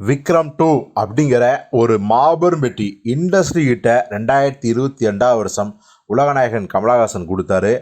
Vikram two அப்படிங்கிற ஒரு மாபெரும் வெற்றி. இண்டஸ்ட்ரி கிட்ட ரெண்டாயிரத்தி இருபத்தி ரெண்டாவது வருஷம் உலகநாயகன் கமலஹாசன் கொடுத்தாரு.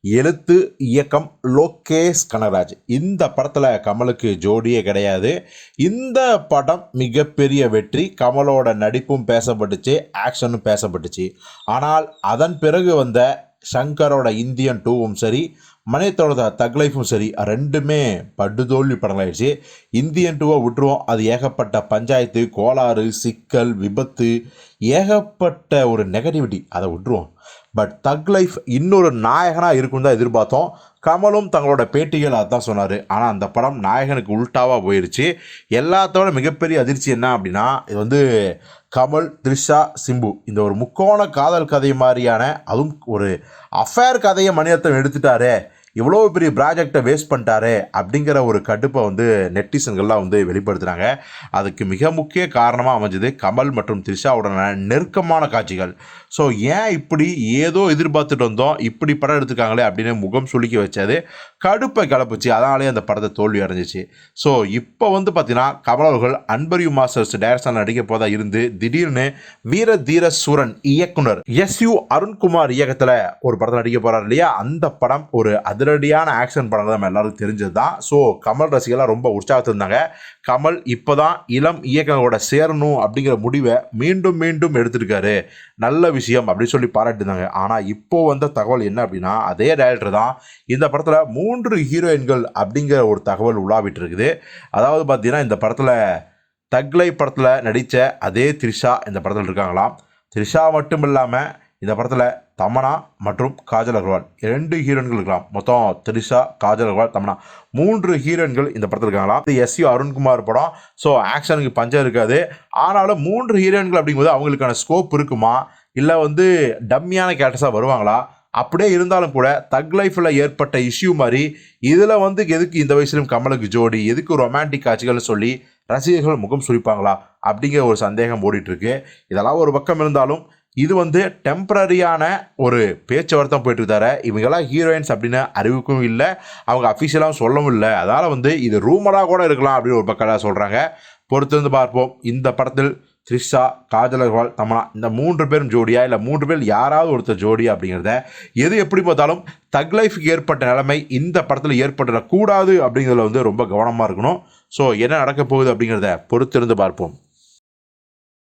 எழுத்து இயக்கம் லோகேஷ் கனகராஜ். இந்த படத்தில் கமலுக்கு ஜோடியே கிடையாது. இந்த படம் மிகப்பெரிய வெற்றி. கமலோட நடிப்பும் பேசப்பட்டுச்சு ஆக்ஷனும் பேசப்பட்டுச்சு. ஆனால் அதன் பிறகு வந்த ஷங்கரோட இந்தியன் டூவும் சரி மணியத்தோட தக் லைஃபும் சரி ரெண்டுமே படுதோல்வி படங்களாயிடுச்சு. இந்தியன் டூவை விட்டுருவோம். அது ஏகப்பட்ட பஞ்சாயத்து கோளாறு சிக்கல் விபத்து ஏகப்பட்ட ஒரு நெகட்டிவிட்டி அதை விட்டுருவோம். பட் தக் லைஃப் இன்னொரு நாயகனாக இருக்குன்னு தான் எதிர்பார்த்தோம். கமலும் தங்களோட பேட்டிகள் அதான் சொன்னார். ஆனால் அந்த படம் நாயகனுக்கு உல்ட்டாவாக போயிடுச்சு எல்லாத்தோட மிகப்பெரிய அதிர்ச்சி என்ன அப்படின்னா இது வந்து கமல் த்ரிஷா சிம்பு. இந்த ஒரு முக்கோண காதல் கதை மாதிரியான அதுவும் ஒரு அஃபேர் கதையை மணிரத்னம் எடுத்துட்டாரே. இவ்வளோ பெரிய ப்ராஜெக்டை வேஸ்ட் பண்ணிட்டாரே அப்படிங்கிற ஒரு கடுப்பை வந்து நெட்டிசன்கள்லாம் வந்து வெளிப்படுத்துகிறாங்க அதுக்கு மிக முக்கிய காரணமாக அமைஞ்சது கமல் மற்றும் த்ரிஷாவுடனான நெருக்கமான காட்சிகள். ஸோ ஏன் இப்படி ஏதோ எதிர்பார்த்துட்டு வந்தோம் இப்படி படம் எடுத்துருக்காங்களே அப்படின்னு முகம் சுளிக்க வச்சது கடுப்பை கிளப்புச்சு அதனாலே அந்த படத்தை தோல்வி அடைஞ்சிச்சு. ஸோ இப்போ வந்து பார்த்தீங்கன்னா கமல் அவர்கள் அன்பரியு மாஸ்டர்ஸ் டைரக்ஷன் நடிக்க போதா இருந்து திடீர்னு வீர தீர சூரன் இயக்குனர் எஸ் யு அருண்குமார் இயக்கத்தில் ஒரு படத்தில் நடிக்க போகிறார் இல்லையா? அந்த படம் ஒரு அதிரடியான ஆக்ஷன் படம் நம்ம எல்லாருக்கும் தெரிஞ்சது தான். ஸோ கமல் ரசிகர்லாம் ரொம்ப உற்சாகத்திருந்தாங்க கமல் இப்போ தான் இளம் இயக்கங்களோட சேரணும் அப்படிங்கிற முடிவை மீண்டும் மீண்டும் எடுத்திருக்காரு. நல்ல விஷயம் அப்படின்னு சொல்லி பாராட்டிருந்தாங்க ஆனால் இப்போ வந்த தகவல் என்ன அப்படின்னா அதே டேரக்டர் தான் இந்த படத்தில் மூன்று ஹீரோயின்கள் அப்படிங்கிற ஒரு தகவல் உலாவிட்டு இருக்குது அதாவது பார்த்தீங்கன்னா இந்த படத்தில் தக்லை படத்தில் நடித்த அதே த்ரிஷா இந்த படத்தில் இருக்காங்களாம். த்ரிஷா மட்டும் இல்லாமல் இந்த படத்தில் தமனா மற்றும் காஜல் அகர்வால் ரெண்டு ஹீரோயின்கள் இருக்கலாம். மொத்தம் திரிஷா காஜல் அகர்வால் தமனா. மூன்று ஹீரோன்கள் இந்த படத்தில் இருக்காங்களாம். இது எஸ் யு அருண்குமார் படம். ஸோ ஆக்ஷனுக்கு பஞ்சம் இருக்காது. ஆனாலும் மூன்று ஹீரோயின்கள் அப்படிங்கும்போது அவங்களுக்கான ஸ்கோப் இருக்குமா? இல்லை வந்து டம்மியான கேரக்டர்ஸாக வருவாங்களா? அப்படியே இருந்தாலும் கூட தக் லைஃப்பில் ஏற்பட்ட இஷ்யூ மாதிரி இதில் வந்து எதுக்கு இந்த வயசுலையும் கமலுக்கு ஜோடி? எதுக்கு ரொமான்டிக் காட்சிகள்னு சொல்லி ரசிகர்கள் முகம் சுழிப்பாங்களா அப்படிங்கிற ஒரு சந்தேகம் ஓடிட்டுருக்கு இதெல்லாம் ஒரு பக்கம் இருந்தாலும் இது வந்து டெம்பரரியான ஒரு பேச்சுவார்த்தை போயிட்டு தர இவங்கெல்லாம் ஹீரோயின்ஸ் அப்படின்னு அறிவிக்கவும் இல்லை. அவங்க அஃபிஷியலாகவும் சொல்லவும் இல்லை. அதனால் வந்து இது ரூமராக கூட இருக்கலாம் அப்படின்னு ஒரு பக்கம் சொல்கிறாங்க பொறுத்து வந்து பார்ப்போம். இந்த படத்தில் த்ரிஷா காஜல் அகர்வால் தமனா இந்த மூன்று பேரும் ஜோடியா? இல்லை மூன்று பேர் யாராவது ஒருத்தர் ஜோடியா அப்படிங்கிறத எது எப்படி பார்த்தாலும் தக் லைஃபுக்கு ஏற்பட்ட நிலைமை இந்த படத்தில் ஏற்பட்டுடக்கூடாது அப்படிங்கிறதுல வந்து ரொம்ப கவனமாக இருக்கணும். ஸோ என்ன நடக்க போகுது அப்படிங்கிறத பொறுத்திருந்து பார்ப்போம்.